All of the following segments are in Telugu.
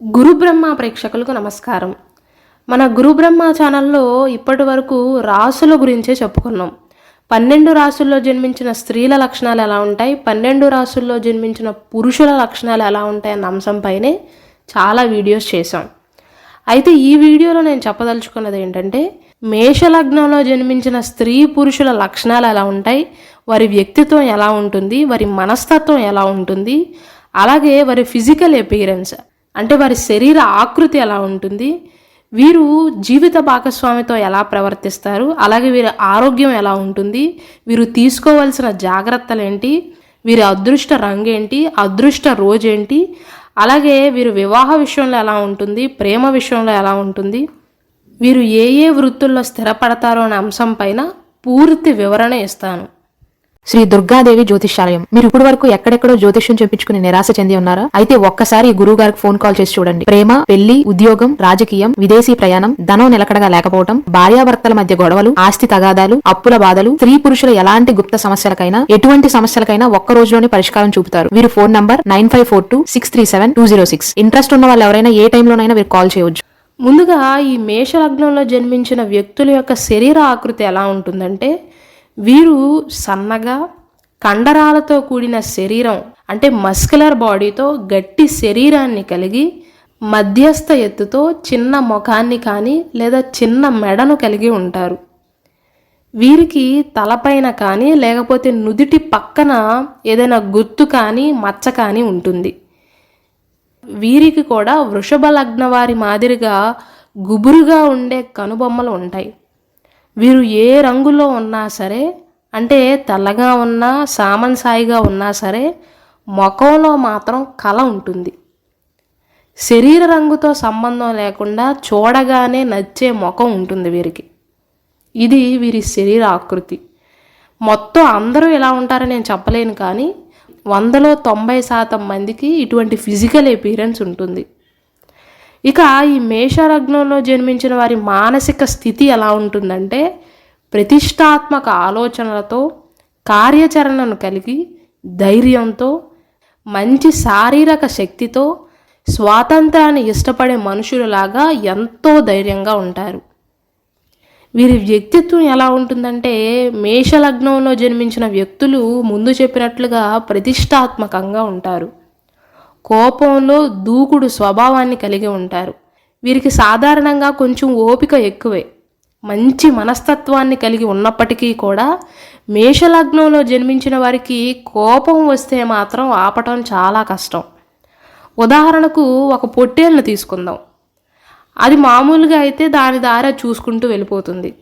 గురుబ్రహ్మ ప్రేక్షకులకు నమస్కారం. మన గురుబ్రహ్మ ఛానల్లో ఇప్పటి వరకు రాసుల గురించే చెప్పుకున్నాం. పన్నెండు రాసుల్లో జన్మించిన స్త్రీల లక్షణాలు ఎలా ఉంటాయి? పన్నెండు రాసుల్లో జన్మించిన పురుషుల లక్షణాలు ఎలా ఉంటాయి అన్న అంశంపైనే చాలా వీడియోస్ చేశాం. అయితే ఈ వీడియోలో నేను చెప్పదలుచుకున్నది ఏంటంటే మేషలగ్నంలో జన్మించిన స్త్రీ పురుషుల లక్షణాలు ఎలా ఉంటాయి? వారి వ్యక్తిత్వం ఎలా ఉంటుంది? వారి మనస్తత్వం ఎలా ఉంటుంది? అలాగే వారి ఫిజికల్ అపీరెన్స్ అంటే వారి శరీర ఆకృతి ఎలా ఉంటుంది? వీరు జీవిత భాగస్వామితో ఎలా ప్రవర్తిస్తారు? అలాగే వీరి ఆరోగ్యం ఎలా ఉంటుంది? వీరు తీసుకోవాల్సిన జాగ్రత్తలు ఏంటి వీరి అదృష్ట రంగు ఏంటి అదృష్ట రోజు ఏంటి అలాగే వీరు వివాహ విషయంలో ఎలా ఉంటుంది? ప్రేమ విషయంలో ఎలా ఉంటుంది? వీరు ఏ ఏ వృత్తుల్లో స్థిరపడతారో అనే అంశం పైన పూర్తి వివరణ ఇస్తాను. శ్రీ దుర్గాదేవి జ్యోతిష్యాలయం. మీరు ఇప్పుడు వరకు ఎక్కడెక్కడో జ్యోతిష్యం చెప్పించుకుని నిరాశ చెంది ఉన్నారా? అయితే ఒక్కసారి గురువు గారికి ఫోన్ కాల్ చేసి చూడండి. ప్రేమ పెళ్ళి ఉద్యోగం రాజకీయం విదేశీ ప్రయాణం ధనం నిలకడగా లేకపోవడం భార్యాభర్తల మధ్య గొడవలు ఆస్తి తగాదాలు అప్పుల బాధలు స్త్రీ పురుషుల ఎలాంటి గుప్త సమస్యలకైనా ఎటువంటి సమస్యలకైనా ఒక్క రోజులోనే పరిష్కారం చూపుతారు. వీరు phone number nine five four two six three seven two zero six. Interest ఉన్న వాళ్ళు ఎవరైనా ఏ టైంలోనైనా మీరు కాల్ చేయవచ్చు ముందుగా ఈ మేష లగ్నంలో జన్మించిన వ్యక్తుల యొక్క శరీర ఆకృతి ఎలా ఉంటుందంటే వీరు సన్నగా కండరాలతో కూడిన శరీరం అంటే మస్కులర్ బాడీతో గట్టి శరీరాన్ని కలిగి మధ్యస్థ ఎత్తుతో చిన్న ముఖాన్ని కానీ లేదా చిన్న మెడను కలిగి ఉంటారు. వీరికి తలపైన కానీ లేకపోతే నుదిటి పక్కన ఏదైనా గుర్తు కానీ మచ్చ కానీ ఉంటుంది. వీరికి కూడా వృషభ లగ్న వారి మాదిరిగా గుబురుగా ఉండే కనుబొమ్మలు ఉంటాయి. వీరు ఏ రంగులో ఉన్నా సరే అంటే తెల్లగా ఉన్నా సామన్ సాయిగా ఉన్నా సరే ముఖంలో మాత్రం కళ ఉంటుంది. శరీర రంగుతో సంబంధం లేకుండా చూడగానే నచ్చే ముఖం ఉంటుంది వీరికి. ఇది వీరి శరీర ఆకృతి. మొత్తం అందరూ ఎలా ఉంటారని నేను చెప్పలేను కానీ వందలో తొంభై శాతం మందికి ఇటువంటి ఫిజికల్ ఎపీరెన్స్ ఉంటుంది. ఇక ఈ మేషలగ్నంలో జన్మించిన వారి మానసిక స్థితి ఎలా ఉంటుందంటే ప్రతిష్టాత్మక ఆలోచనలతో కార్యాచరణను కలిగి ధైర్యంతో మంచి శారీరక శక్తితో స్వాతంత్రాన్ని ఇష్టపడే మనుషులలాగా ఎంతో ధైర్యంగా ఉంటారు. వీరి వ్యక్తిత్వం ఎలా ఉంటుందంటే మేషలగ్నంలో జన్మించిన వ్యక్తులు ముందు చెప్పినట్లుగా ప్రతిష్టాత్మకంగా ఉంటారు. కోపంలో దూకుడు స్వభావాన్ని కలిగి ఉంటారు. వీరికి సాధారణంగా కొంచెం ఓపిక ఎక్కువే. మంచి మనస్తత్వాన్ని కలిగి ఉన్నప్పటికీ కూడా మేషలగ్నంలో జన్మించిన వారికి కోపం వస్తే మాత్రం ఆపటం చాలా కష్టం. ఉదాహరణకు ఒక పొట్టేలను తీసుకుందాం. అది మామూలుగా అయితే దాని దారా చూసుకుంటూ వెళ్ళిపోతుంది.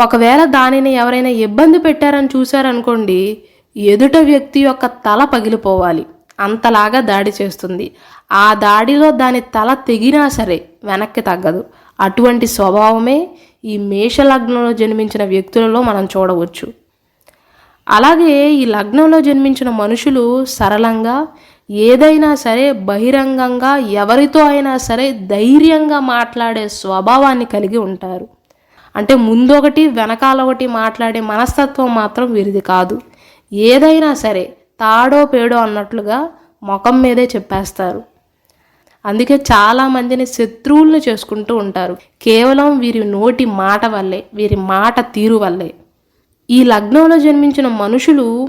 ఒకవేళ దానిని ఎవరైనా ఇబ్బంది పెట్టారని చూశారనుకోండి ఎదుట వ్యక్తి యొక్క తల పగిలిపోవాలి. అంతలాగా దాడి చేస్తుంది. ఆ దాడిలో దాని తల తెగినా సరే వెనక్కి తగ్గదు. అటువంటి స్వభావమే ఈ మేషలగ్నంలో జన్మించిన వ్యక్తులలో మనం చూడవచ్చు. అలాగే ఈ లగ్నంలో జన్మించిన మనుషులు సరళంగా ఏదైనా సరే బహిరంగంగా ఎవరితో అయినా సరే ధైర్యంగా మాట్లాడే స్వభావాన్ని కలిగి ఉంటారు. అంటే ముందొకటి వెనకాల ఒకటి మాట్లాడే మనస్తత్వం మాత్రం వీరిది కాదు. ఏదైనా సరే తాడో పేడో అన్నట్లుగా ముఖం మీదే చెప్పేస్తారు. అందుకే చాలా మందిని శత్రువులను చేసుకుంటూ ఉంటారు. కేవలం వీరి నోటి మాట వల్లే వీరి మాట తీరు వల్లే. ఈ లగ్నంలో జన్మించిన మనుషులు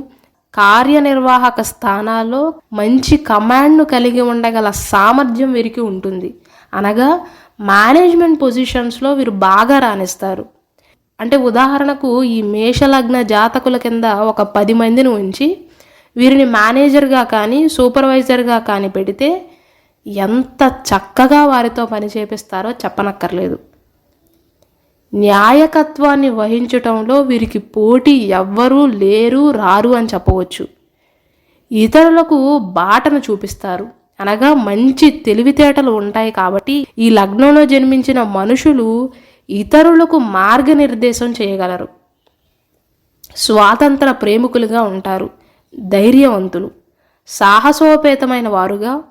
కార్యనిర్వాహక స్థానాల్లో మంచి కమాండ్ను కలిగి ఉండగల సామర్థ్యం వీరికి ఉంటుంది. అనగా మేనేజ్మెంట్ పొజిషన్స్లో వీరు బాగా రాణిస్తారు. అంటే ఉదాహరణకు ఈ మేషలగ్న జాతకుల కింద ఒక పది మందిని ఉంచి వీరిని మేనేజర్గా కానీ సూపర్వైజర్గా కానీ పెడితే ఎంత చక్కగా వారితో పని చేపిస్తారో చెప్పనక్కర్లేదు. న్యాయకత్వాన్ని వహించటంలో వీరికి పోటీ ఎవ్వరూ లేరు రారు అని చెప్పవచ్చు. ఇతరులకు బాటను చూపిస్తారు. అనగా మంచి తెలివితేటలు ఉంటాయి కాబట్టి ఈ లగ్నంలో జన్మించిన మనుషులు ఇతరులకు మార్గనిర్దేశం చేయగలరు. స్వాతంత్ర ప్రేమికులుగా ఉంటారు. ధైర్యవంతులు సాహసోపేతమైన వారుగా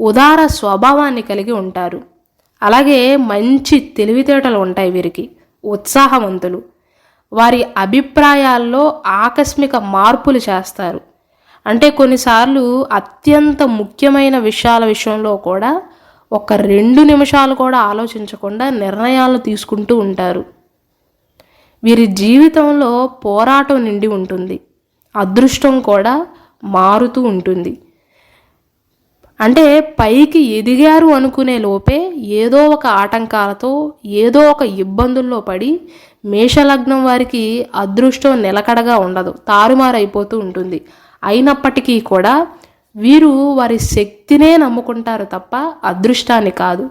ఉదార స్వభావాన్ని కలిగి ఉంటారు. అలాగే మంచి తెలివితేటలు ఉంటాయి వీరికి ఉత్సాహవంతులు. వారి అభిప్రాయాల్లో ఆకస్మిక మార్పులు చేస్తారు. అంటే కొన్నిసార్లు అత్యంత ముఖ్యమైన విషయాల విషయంలో కూడా ఒక రెండు నిమిషాలు కూడా ఆలోచించకుండా నిర్ణయాలు తీసుకుంటూ ఉంటారు. వీరి జీవితంలో పోరాటం నిండి ఉంటుంది. అదృష్టం కూడా మారుతూ ఉంటుంది. అంటే పైకి ఎదిగారు అనుకునే లోపే ఏదో ఒక ఆటంకాలతో ఏదో ఒక ఇబ్బందుల్లో పడి మేషలగ్నం వారికి అదృష్టం నిలకడగా ఉండదు తారుమారైపోతూ ఉంటుంది. అయినప్పటికీ కూడా వీరు వారి శక్తినే నమ్ముకుంటారు తప్ప అదృష్టాన్ని కాదు.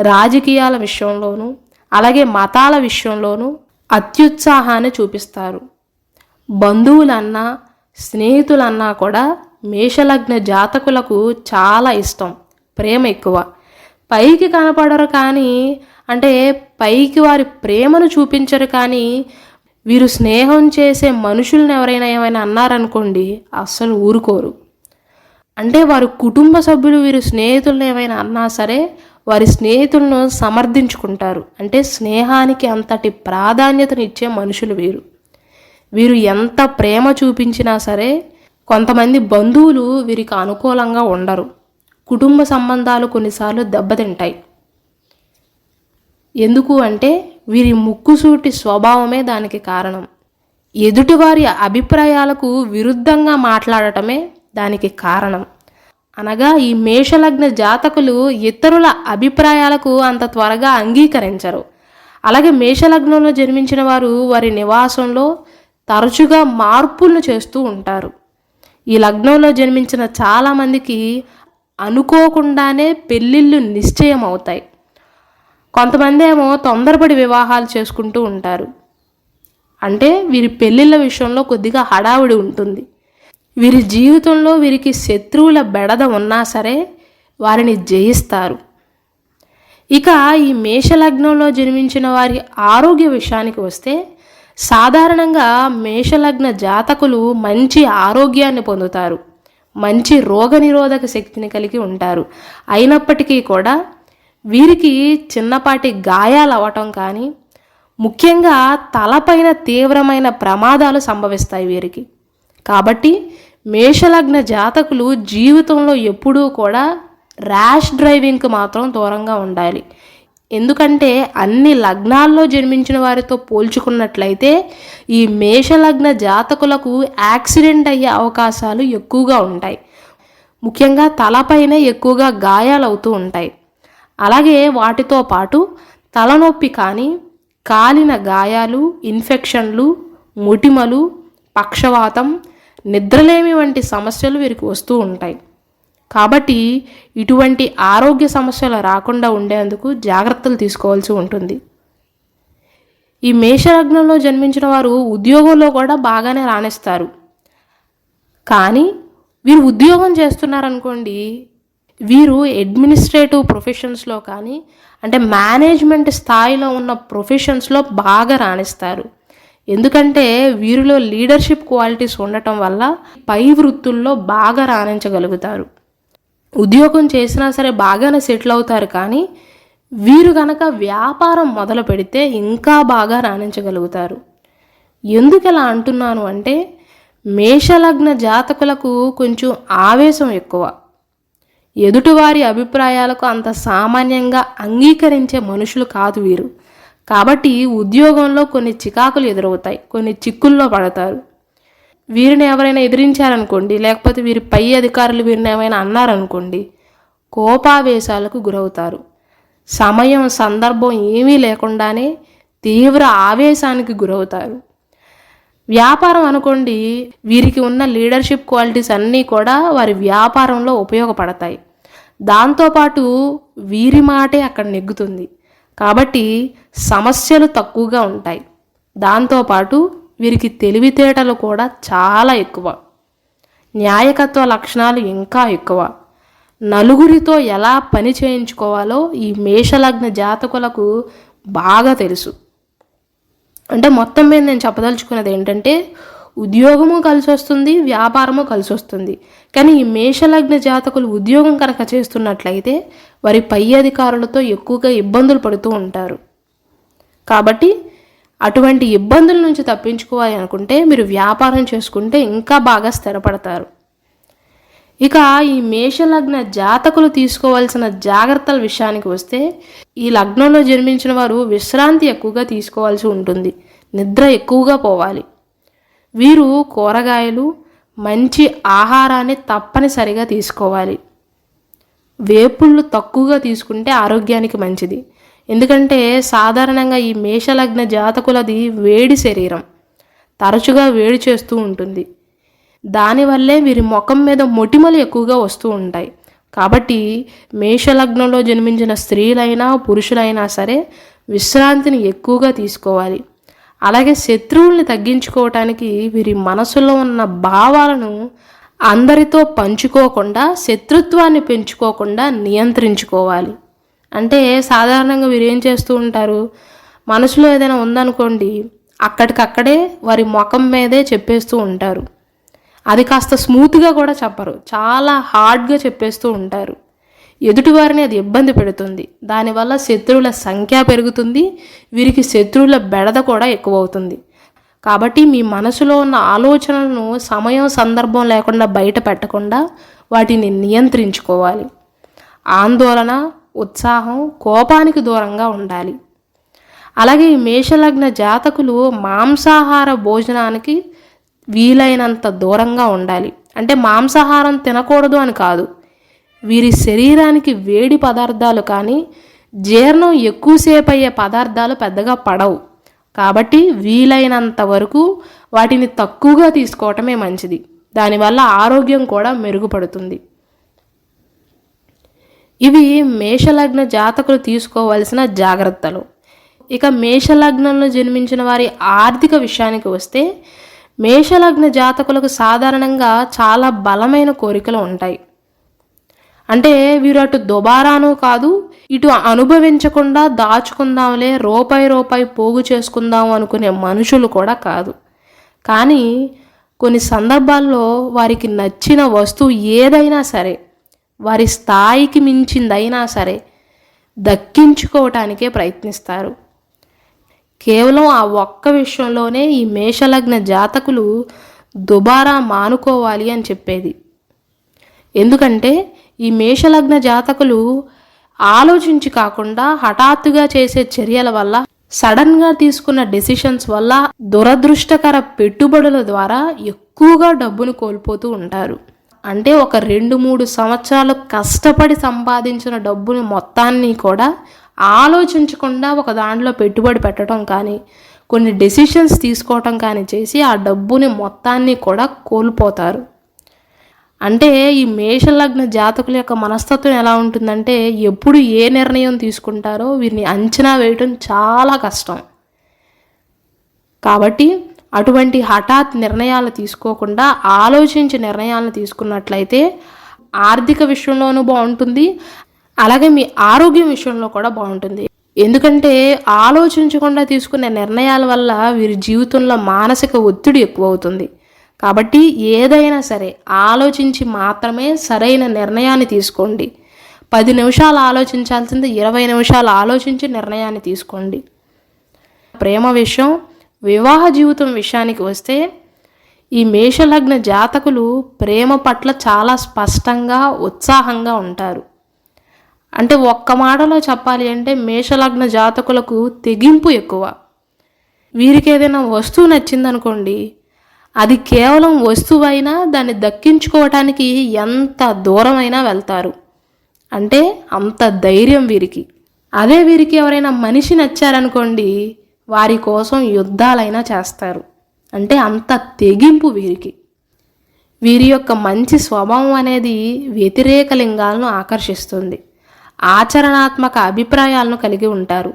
రాజకీయాల విషయంలోనూ అలాగే మతాల విషయంలోనూ అత్యుత్సాహాన్ని చూపిస్తారు. బంధువులన్నా స్నేహితులన్నా కూడా మేషలగ్న జాతకులకు చాలా ఇష్టం ప్రేమ ఎక్కువ. పైకి కనపడరు కానీ అంటే పైకి వారి ప్రేమను చూపించరు కానీ వీరు స్నేహం చేసే మనుషులను ఎవరైనా ఏమైనా అన్నారనుకోండి అస్సలు ఊరుకోరు. అంటే వారి కుటుంబ సభ్యులు వీరు స్నేహితులను ఏమైనా అన్నా సరే వారి స్నేహితులను సమర్థించుకుంటారు. అంటే స్నేహానికి అంతటి ప్రాధాన్యతనిచ్చే మనుషులు వీరు. వీరు ఎంత ప్రేమ చూపించినా సరే కొంతమంది బంధువులు వీరికి అనుకూలంగా ఉండరు. కుటుంబ సంబంధాలు కొన్నిసార్లు దెబ్బతింటాయి. ఎందుకు అంటే వీరి ముక్కుసూటి స్వభావమే దానికి కారణం. ఎదుటివారి అభిప్రాయాలకు విరుద్ధంగా మాట్లాడటమే దానికి కారణం. అనగా ఈ మేషలగ్న జాతకులు ఇతరుల అభిప్రాయాలకు అంత త్వరగా అంగీకరించరు. అలాగే మేషలగ్నంలో జన్మించిన వారు వారి నివాసంలో తరచుగా మార్పులను చేస్తూ ఉంటారు. ఈ లగ్నంలో జన్మించిన చాలామందికి అనుకోకుండానే పెళ్ళిళ్ళు నిశ్చయం అవుతాయి. కొంతమంది ఏమో తొందరపడి వివాహాలు చేసుకుంటూ ఉంటారు. అంటే వీరి పెళ్ళిళ్ళ విషయంలో కొద్దిగా హడావుడి ఉంటుంది. వీరి జీవితంలో వీరికి శత్రువుల బెడద ఉన్నా సరే వారిని జయిస్తారు. ఇక ఈ మేషలగ్నంలో జన్మించిన వారి ఆరోగ్య విషయానికి వస్తే సాధారణంగా మేషలగ్న జాతకులు మంచి ఆరోగ్యాన్ని పొందుతారు. మంచి రోగనిరోధక శక్తిని కలిగి ఉంటారు. అయినప్పటికీ కూడా వీరికి చిన్నపాటి గాయాలు అవ్వటం కానీ ముఖ్యంగా తలపైన తీవ్రమైన ప్రమాదాలు సంభవిస్తాయి వీరికి. కాబట్టి మేషలగ్న జాతకులు జీవితంలో ఎప్పుడూ కూడా ర్యాష్ డ్రైవింగ్కి మాత్రం దూరంగా ఉండాలి. ఎందుకంటే అన్ని లగ్నాల్లో జన్మించిన వారితో పోల్చుకున్నట్లయితే ఈ మేషలగ్న జాతకులకు యాక్సిడెంట్ అయ్యే అవకాశాలు ఎక్కువగా ఉంటాయి. ముఖ్యంగా తలపైన ఎక్కువగా గాయాలవుతూ ఉంటాయి. అలాగే వాటితో పాటు తలనొప్పి కానీ కాలిన గాయాలు ఇన్ఫెక్షన్లు ముటిమలు పక్షవాతం నిద్రలేమి వంటి సమస్యలు వీరికి వస్తూ ఉంటాయి. కాబట్టి ఇటువంటి ఆరోగ్య సమస్యలు రాకుండా ఉండేందుకు జాగ్రత్తలు తీసుకోవాల్సి ఉంటుంది. ఈ మేషలగ్నంలో జన్మించిన వారు ఉద్యోగంలో కూడా బాగానే రాణిస్తారు. కానీ వీరు ఉద్యోగం చేస్తున్నారనుకోండి వీరు అడ్మినిస్ట్రేటివ్ ప్రొఫెషన్స్లో కానీ అంటే మేనేజ్మెంట్ స్థాయిలో ఉన్న ప్రొఫెషన్స్లో బాగా రాణిస్తారు. ఎందుకంటే వీరిలో లీడర్షిప్ క్వాలిటీస్ ఉండటం వల్ల పై వృత్తుల్లో బాగా రాణించగలుగుతారు. ఉద్యోగం చేసినా సరే బాగానే సెటిల్ అవుతారు కానీ వీరు గనక వ్యాపారం మొదలు పెడితే ఇంకా బాగా రాణించగలుగుతారు. ఎందుకు ఇలా అంటున్నాను అంటే మేషలగ్న జాతకులకు కొంచెం ఆవేశం ఎక్కువ. ఎదుటివారి అభిప్రాయాలకు అంత సామాన్యంగా అంగీకరించే మనుషులు కాదు వీరు. కాబట్టి ఉద్యోగంలో కొన్ని చికాకులు ఎదురవుతాయి కొన్ని చిక్కుల్లో పడతారు. వీరిని ఎవరైనా ఎదిరించారనుకోండి లేకపోతే వీరి పై అధికారులు వీరిని ఏమైనా అన్నారనుకోండి కోపావేశాలకు గురవుతారు. సమయం సందర్భం ఏమీ లేకుండానే తీవ్ర ఆవేశానికి గురవుతారు. వ్యాపారం అనుకోండి వీరికి ఉన్న లీడర్షిప్ క్వాలిటీస్ అన్నీ కూడా వారి వ్యాపారంలో ఉపయోగపడతాయి. దాంతోపాటు వీరి మాటే అక్కడ నెగ్గుతుంది. కాబట్టి సమస్యలు తక్కువగా ఉంటాయి. దాంతోపాటు వీరికి తెలివితేటలు కూడా చాలా ఎక్కువ. న్యాయకత్వ లక్షణాలు ఇంకా ఎక్కువ. నలుగురితో ఎలా పని చేయించుకోవాలో ఈ మేషలగ్న జాతకులకు బాగా తెలుసు. అంటే మొత్తం మీద నేను చెప్పదలుచుకున్నది ఏంటంటే ఉద్యోగము కలిసి వస్తుంది వ్యాపారము కలిసి వస్తుంది కానీ ఈ మేషలగ్న జాతకులు ఉద్యోగం కనుక చేస్తున్నట్లయితే వారి పై అధికారులతో ఎక్కువగా ఇబ్బందులు పడుతూ ఉంటారు. కాబట్టి అటువంటి ఇబ్బందుల నుంచి తప్పించుకోవాలి అనుకుంటే మీరు వ్యాపారం చేసుకుంటే ఇంకా బాగా స్థిరపడతారు. ఇక ఈ మేషలగ్న జాతకులు తీసుకోవాల్సిన జాగ్రత్తల విషయానికి వస్తే ఈ లగ్నంలో జన్మించిన వారు విశ్రాంతి ఎక్కువగా తీసుకోవాల్సి ఉంటుంది. నిద్ర ఎక్కువగా పోవాలి. వీరు కూరగాయలు మంచి ఆహారాన్ని తప్పనిసరిగా తీసుకోవాలి. వేపుళ్ళు తక్కువగా తీసుకుంటే ఆరోగ్యానికి మంచిది. ఎందుకంటే సాధారణంగా ఈ మేషలగ్న జాతకులది వేడి శరీరం. తరచుగా వేడి చేస్తూ ఉంటుంది. దానివల్లే వీరి ముఖం మీద మొటిమలు ఎక్కువగా వస్తూ ఉంటాయి. కాబట్టి మేషలగ్నంలో జన్మించిన స్త్రీలైనా పురుషులైనా సరే విశ్రాంతిని ఎక్కువగా తీసుకోవాలి. అలాగే శత్రువుల్ని తగ్గించుకోవటానికి వీరి మనసులో ఉన్న భావాలను అందరితో పంచుకోకుండా శత్రుత్వాన్ని పెంచుకోకుండా నియంత్రించుకోవాలి. అంటే సాధారణంగా వీరు ఏం చేస్తూ ఉంటారు? మనసులో ఏదైనా ఉందనుకోండి అక్కడికక్కడే వారి ముఖం మీదే చెప్పేస్తూ ఉంటారు. అది కాస్త స్మూత్గా కూడా చెప్పరు. చాలా హార్డ్గా చెప్పేస్తూ ఉంటారు. ఎదుటివారిని అది ఇబ్బంది పెడుతుంది. దానివల్ల శత్రువుల సంఖ్య పెరుగుతుంది. వీరికి శత్రువుల బెడద కూడా ఎక్కువ అవుతుంది కాబట్టి మీ మనసులో ఉన్న ఆలోచనలను సమయం సందర్భం లేకుండా బయట పెట్టకుండా వాటిని నియంత్రించుకోవాలి. ఆందోళన ఉత్సాహం కోపానికి దూరంగా ఉండాలి. అలాగే ఈ మేషలగ్న జాతకులు మాంసాహార భోజనానికి వీలైనంత దూరంగా ఉండాలి. అంటే మాంసాహారం తినకూడదు అని కాదు. వీరి శరీరానికి వేడి పదార్థాలు కానీ జీర్ణం ఎక్కువసేపు అయ్యే పదార్థాలు పెద్దగా పడవు. కాబట్టి వీలైనంత వరకు వాటిని తక్కువగా తీసుకోవటమే మంచిది. దానివల్ల ఆరోగ్యం కూడా మెరుగుపడుతుంది. ఇవి మేషలగ్న జాతకులు తీసుకోవాల్సిన జాగ్రత్తలు. ఇక మేషలగ్నంలో జన్మించిన వారి ఆర్థిక విషయానికి వస్తే మేషలగ్న జాతకులకు సాధారణంగా చాలా బలమైన కోరికలు ఉంటాయి. అంటే వీరు అటు దుబారాను కాదు ఇటు అనుభవించకుండా దాచుకుందాంలే రూపాయి రూపాయి పోగు చేసుకుందాం అనుకునే మనుషులు కూడా కాదు. కానీ కొన్ని సందర్భాల్లో వారికి నచ్చిన వస్తువు ఏదైనా సరే వారి స్థాయికి మించిందైనా సరే దక్కించుకోవటానికే ప్రయత్నిస్తారు. కేవలం ఆ ఒక్క విషయంలోనే ఈ మేషలగ్న జాతకులు దుబారా మానుకోవాలి అని చెప్పేది. ఎందుకంటే ఈ మేషలగ్న జాతకులు ఆలోచించి కాకుండా హఠాత్తుగా చేసే చర్యల వల్ల సడన్గా తీసుకున్న డెసిషన్స్ వల్ల దురదృష్టకర పెట్టుబడుల ద్వారా ఎక్కువగా డబ్బును కోల్పోతూ ఉంటారు. అంటే ఒక రెండు మూడు సంవత్సరాలు కష్టపడి సంపాదించిన డబ్బుని మొత్తాన్ని కూడా ఆలోచించకుండా ఒక దాంట్లో పెట్టుబడి పెట్టడం కానీ కొన్ని డెసిషన్స్ తీసుకోవటం కానీ చేసి ఆ డబ్బుని మొత్తాన్ని కూడా కోల్పోతారు. అంటే ఈ మేషలగ్న జాతకుల యొక్క మనస్తత్వం ఎలా ఉంటుందంటే ఎప్పుడు ఏ నిర్ణయం తీసుకుంటారో వీరిని అంచనా వేయటం చాలా కష్టం. కాబట్టి అటువంటి హఠాత్ నిర్ణయాలు తీసుకోకుండా ఆలోచించి నిర్ణయాలను తీసుకున్నట్లయితే ఆర్థిక విషయంలోనూ బాగుంటుంది. అలాగే మీ ఆరోగ్యం విషయంలో కూడా బాగుంటుంది. ఎందుకంటే ఆలోచించకుండా తీసుకునే నిర్ణయాల వల్ల వీరి జీవితంలో మానసిక ఒత్తిడి ఎక్కువ అవుతుంది కాబట్టి ఏదైనా సరే ఆలోచించి మాత్రమే సరైన నిర్ణయాన్ని తీసుకోండి. పది నిమిషాలు ఆలోచించాల్సింది ఇరవై నిమిషాలు ఆలోచించి నిర్ణయాన్ని తీసుకోండి. ప్రేమ విషయం వివాహ జీవితం విషయానికి వస్తే ఈ మేషలగ్న జాతకులు ప్రేమ పట్ల చాలా స్పష్టంగా ఉత్సాహంగా ఉంటారు. అంటే ఒక్క మాటలో చెప్పాలి అంటే మేషలగ్న జాతకులకు తెగింపు ఎక్కువ. వీరికి ఏదైనా వస్తువు నచ్చిందనుకోండి అది కేవలం వస్తువైనా దాన్ని దక్కించుకోవటానికి ఎంత దూరమైనా వెళ్తారు. అంటే అంత ధైర్యం వీరికి. అదే వీరికి ఎవరైనా మనిషి నచ్చారనుకోండి వారి కోసం యుద్ధాలైనా చేస్తారు. అంటే అంత తెగింపు వీరికి. వీరి యొక్క మంచి స్వభావం అనేది వ్యతిరేక లింగాలను ఆకర్షిస్తుంది. ఆచరణాత్మక అభిప్రాయాలను కలిగి ఉంటారు.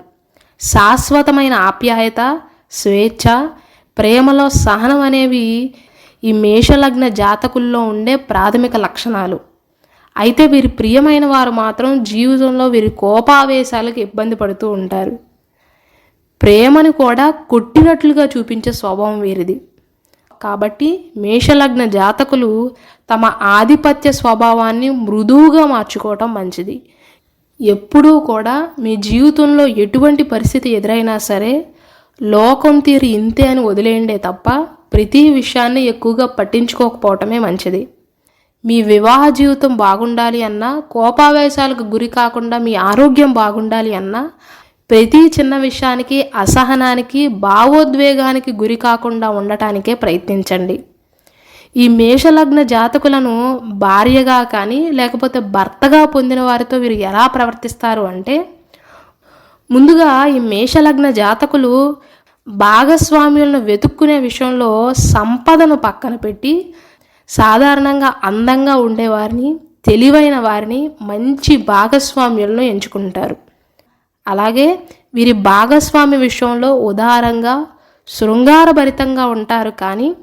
శాశ్వతమైన ఆప్యాయత స్వేచ్ఛ ప్రేమలో సహనం అనేవి ఈ మేషలగ్న జాతకుల్లో ఉండే ప్రాథమిక లక్షణాలు. అయితే వీరి ప్రియమైన వారు మాత్రం జీవితంలో వీరి కోపావేశాలకు ఇబ్బంది పడుతూ ఉంటారు. ప్రేమను కూడా కొట్టినట్లుగా చూపించే స్వభావం వీరిది. కాబట్టి మేషలగ్న జాతకులు తమ ఆధిపత్య స్వభావాన్ని మృదువుగా మార్చుకోవటం మంచిది. ఎప్పుడూ కూడా మీ జీవితంలో ఎటువంటి పరిస్థితి ఎదురైనా సరే లోకం తీరి ఇంతే అని వదిలేయండే తప్ప ప్రతి విషయాన్ని ఎక్కువగా పట్టించుకోకపోవటమే మంచిది. మీ వివాహ జీవితం బాగుండాలి అన్నా కోపావేశాలకు గురి కాకుండా మీ ఆరోగ్యం బాగుండాలి అన్నా ప్రతి చిన్న విషయానికి అసహనానికి భావోద్వేగానికి గురి కాకుండా ఉండటానికే ప్రయత్నించండి. ఈ మేషలగ్న జాతకులను భార్యగా కానీ లేకపోతే భర్తగా పొందిన వారితో వీరు ఎలా ప్రవర్తిస్తారు అంటే ముందుగా ఈ మేషలగ్న జాతకులు భాగస్వామ్యులను వెతుక్కునే విషయంలో సంపదను పక్కన పెట్టి సాధారణంగా అందంగా ఉండేవారిని తెలివైన వారిని మంచి భాగస్వామ్యులను ఎంచుకుంటారు. అలాగే వీరి భాగస్వామి విషయంలో ఉదారంగా శృంగారభరితంగా ఉంటారు కానీ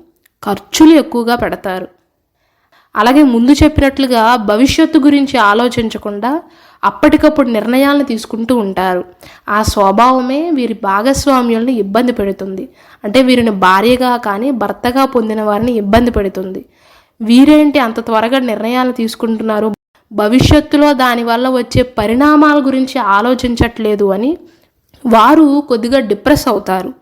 ఖర్చులు ఎక్కువగా పెడతారు. అలాగే ముందు చెప్పినట్లుగా భవిష్యత్తు గురించి ఆలోచించకుండా అప్పటికప్పుడు నిర్ణయాలను తీసుకుంటూ ఉంటారు. ఆ స్వభావమే వీరి భాగస్వామ్యుల్ని ఇబ్బంది పెడుతుంది. అంటే వీరిని భార్యగా కానీ భర్తగా పొందిన వారిని ఇబ్బంది పెడుతుంది. వీరేంటి అంత త్వరగా నిర్ణయాలు తీసుకుంటున్నారు? భవిష్యత్తులో దానివల్ల వచ్చే పరిణామాల గురించి ఆలోచించట్లేదు అని వారు కొద్దిగా డిప్రెస్ అవుతారు.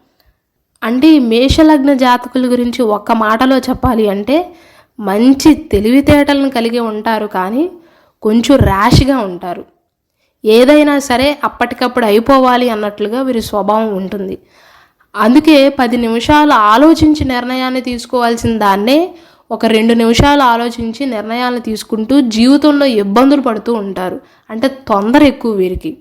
అంటే ఈ మేషలగ్న జాతకుల గురించి ఒక్క మాటలో చెప్పాలి అంటే మంచి తెలివితేటలను కలిగి ఉంటారు కానీ కొంచెం ర్యాష్గా ఉంటారు. ఏదైనా సరే అప్పటికప్పుడు అయిపోవాలి అన్నట్లుగా వీరి స్వభావం ఉంటుంది. అందుకే పది నిమిషాలు ఆలోచించి నిర్ణయాన్ని తీసుకోవాల్సిన దాన్నే ఒక రెండు నిమిషాలు ఆలోచించి నిర్ణయాలను తీసుకుంటూ జీవితంలో ఇబ్బందులు పడుతూ ఉంటారు. అంటే తొందర ఎక్కువ వీరికి.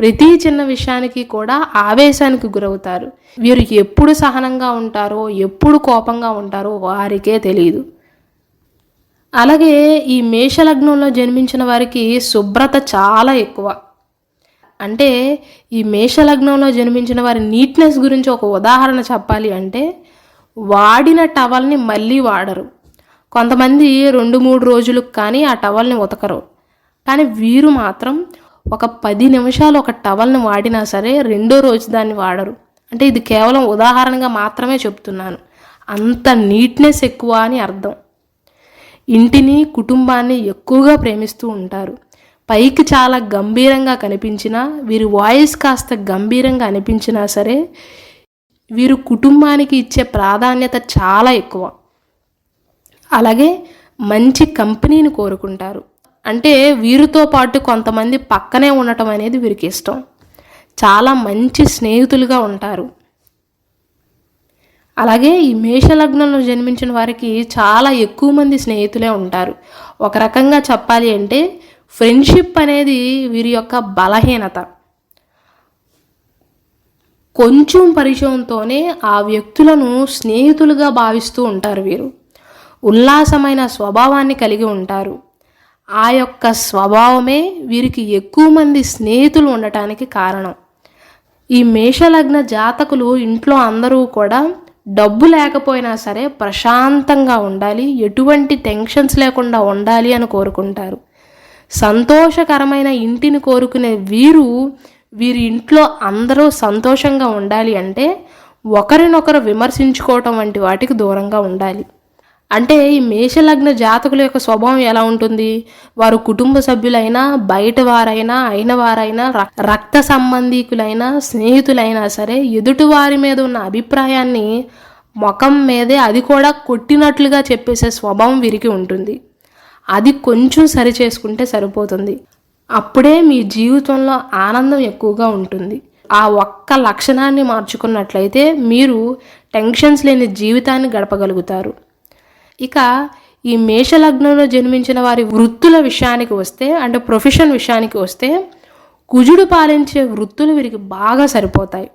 ప్రతి చిన్న విషయానికి కూడా ఆవేశానికి గురవుతారు. వీరు ఎప్పుడు సహనంగా ఉంటారో ఎప్పుడు కోపంగా ఉంటారో వారికే తెలియదు అలాగే ఈ మేషలగ్నంలో జన్మించిన వారికి శుభ్రత చాలా ఎక్కువ. అంటే ఈ మేషలగ్నంలో జన్మించిన వారి నీట్నెస్ గురించి ఒక ఉదాహరణ చెప్పాలి అంటే వాడిన టవల్ని మళ్ళీ వాడరు. కొంతమంది రెండు మూడు రోజులకు కానీ ఆ టవల్ని ఉతకరు. కానీ వీరు మాత్రం ఒక పది నిమిషాలు ఒక టవల్ని వాడినా సరే రెండో రోజు దాన్ని వాడరు. అంటే ఇది కేవలం ఉదాహరణగా మాత్రమే చెప్తున్నాను. అంత నీట్నెస్ ఎక్కువ అని అర్థం. ఇంటిని కుటుంబాన్ని ఎక్కువగా ప్రేమిస్తూ ఉంటారు. పైకి చాలా గంభీరంగా కనిపించినా వీరి వాయిస్ కాస్త గంభీరంగా అనిపించినా సరే వీరు కుటుంబానికి ఇచ్చే ప్రాధాన్యత చాలా ఎక్కువ. అలాగే మంచి కంపెనీని కోరుకుంటారు. అంటే వీరితో పాటు కొంతమంది పక్కనే ఉండటం అనేది వీరికి ఇష్టం. చాలా మంచి స్నేహితులుగా ఉంటారు. అలాగే ఈ మేషలగ్నంలో జన్మించిన వారికి చాలా ఎక్కువ మంది స్నేహితులే ఉంటారు. ఒక రకంగా చెప్పాలి అంటే ఫ్రెండ్షిప్ అనేది వీరి యొక్క బలహీనత. కొంచెం పరిచయంతోనే ఆ వ్యక్తులను స్నేహితులుగా భావిస్తూ ఉంటారు వీరు. ఉల్లాసమైన స్వభావాన్ని కలిగి ఉంటారు. ఆ యొక్క స్వభావమే వీరికి ఎక్కువ మంది స్నేహితులు ఉండటానికి కారణం. ఈ మేషలగ్న జాతకులు ఇంట్లో అందరూ కూడా డబ్బు లేకపోయినా సరే ప్రశాంతంగా ఉండాలి ఎటువంటి టెన్షన్స్ లేకుండా ఉండాలి అని కోరుకుంటారు. సంతోషకరమైన ఇంటిని కోరుకునే వీరు వీరి ఇంట్లో అందరూ సంతోషంగా ఉండాలి అంటే ఒకరినొకరు విమర్శించుకోవటం వంటి వాటికి దూరంగా ఉండాలి. అంటే ఈ మేషలగ్న జాతకుల యొక్క స్వభావం ఎలా ఉంటుంది? వారు కుటుంబ సభ్యులైనా బయట వారైనా అయిన వారైనా రక్త సంబంధీకులైనా స్నేహితులైనా సరే ఎదుటి వారి మీద ఉన్న అభిప్రాయాన్ని ముఖం మీదే అది కూడా కొట్టినట్లుగా చెప్పేసే స్వభావం వీరికి ఉంటుంది. అది కొంచెం సరి చేసుకుంటే సరిపోతుంది. అప్పుడే మీ జీవితంలో ఆనందం ఎక్కువగా ఉంటుంది. ఆ ఒక్క లక్షణాన్ని మార్చుకున్నట్లయితే మీరు టెన్షన్స్ లేని జీవితాన్ని గడపగలుగుతారు. ఇక ఈ మేషలగ్నంలో జన్మించిన వారి వృత్తుల విషయానికి వస్తే అంటే ప్రొఫెషన్ విషయానికి వస్తే కుజుడు పాలించే వృత్తులు వీరికి బాగా సరిపోతాయి.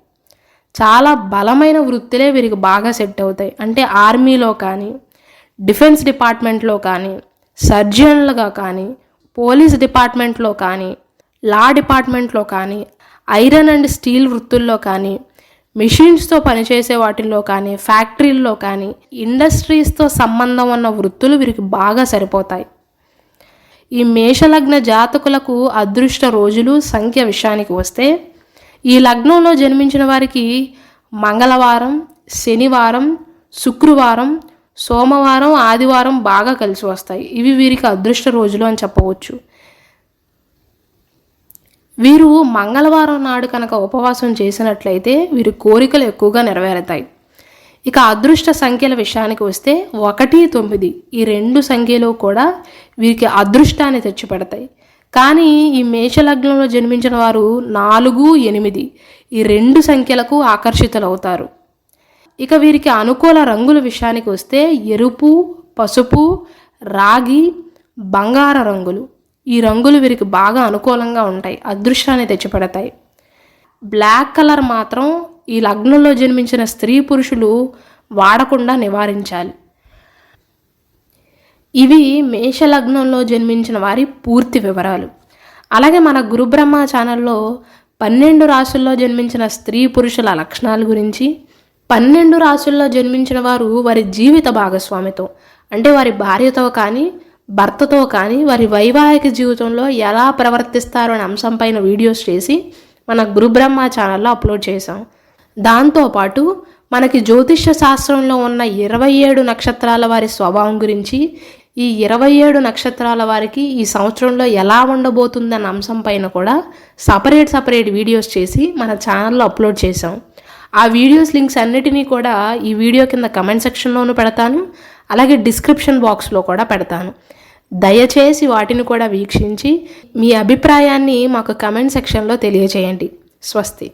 చాలా బలమైన వృత్తులే వీరికి బాగా సెట్ అవుతాయి. అంటే ఆర్మీలో కానీ డిఫెన్స్ డిపార్ట్మెంట్లో కానీ సర్జన్లుగా కానీ పోలీస్ డిపార్ట్మెంట్లో కానీ లా డిపార్ట్మెంట్లో కానీ ఐరన్ అండ్ స్టీల్ వృత్తుల్లో కానీ మిషన్స్తో పనిచేసే వాటిల్లో కానీ ఫ్యాక్టరీల్లో కానీ ఇండస్ట్రీస్తో సంబంధం ఉన్న వృత్తులు వీరికి బాగా సరిపోతాయి. ఈ మేషలగ్న జాతకులకు అదృష్ట రోజులు సంఖ్య విషయానికి వస్తే ఈ లగ్నంలో జన్మించిన వారికి మంగళవారం శనివారం శుక్రవారం సోమవారం ఆదివారం బాగా కలిసి వస్తాయి. ఇవి వీరికి అదృష్ట రోజులు అని చెప్పవచ్చు. వీరు మంగళవారం నాడు కనుక ఉపవాసం చేసినట్లయితే వీరి కోరికలు ఎక్కువగా నెరవేరుతాయి. ఇక అదృష్ట సంఖ్యల విషయానికి వస్తే ఒకటి తొమ్మిది ఈ రెండు సంఖ్యలో కూడా వీరికి అదృష్టాన్ని తెచ్చిపెడతాయి. కానీ ఈ మేషలగ్నంలో జన్మించిన వారు నాలుగు ఎనిమిది ఈ రెండు సంఖ్యలకు ఆకర్షితులవుతారు. ఇక వీరికి అనుకూల రంగుల విషయానికి వస్తే ఎరుపు పసుపు రాగి బంగార రంగులు. ఈ రంగులు వీరికి బాగా అనుకూలంగా ఉంటాయి అదృష్టాన్ని తెచ్చిపెడతాయి. బ్లాక్ కలర్ మాత్రం ఈ లగ్నంలో జన్మించిన స్త్రీ పురుషులు వాడకుండా నివారించాలి. ఇవి మేష లగ్నంలో జన్మించిన వారి పూర్తి వివరాలు. అలాగే మన గురుబ్రహ్మ ఛానల్లో పన్నెండు రాసుల్లో జన్మించిన స్త్రీ పురుషుల లక్షణాల గురించి పన్నెండు రాసుల్లో జన్మించిన వారు వారి జీవిత భాగస్వామితో అంటే వారి భార్యతో కానీ భర్తతో కానీ వారి వైవాహిక జీవితంలో ఎలా ప్రవర్తిస్తారు అనే అంశంపైన వీడియోస్ చేసి మన గురుబ్రహ్మ ఛానల్లో అప్లోడ్ చేశాం. దాంతోపాటు మనకి జ్యోతిష్య శాస్త్రంలో ఉన్న ఇరవై ఏడు నక్షత్రాల వారి స్వభావం గురించి ఈ ఇరవై ఏడు నక్షత్రాల వారికి ఈ సంవత్సరంలో ఎలా ఉండబోతుందన్న అంశం పైన కూడా సపరేట్ సపరేట్ వీడియోస్ చేసి మన ఛానల్లో అప్లోడ్ చేసాం ఆ వీడియోస్ లింక్స్ అన్నిటినీ కూడా ఈ వీడియో కింద కమెంట్ సెక్షన్లోనూ పెడతాను. అలాగే డిస్క్రిప్షన్ బాక్స్లో కూడా పెడతాను. దయచేసి వాటిని కూడా వీక్షించి మీ అభిప్రాయాన్ని మాకు కమెంట్ సెక్షన్లో తెలియజేయండి స్వస్తి.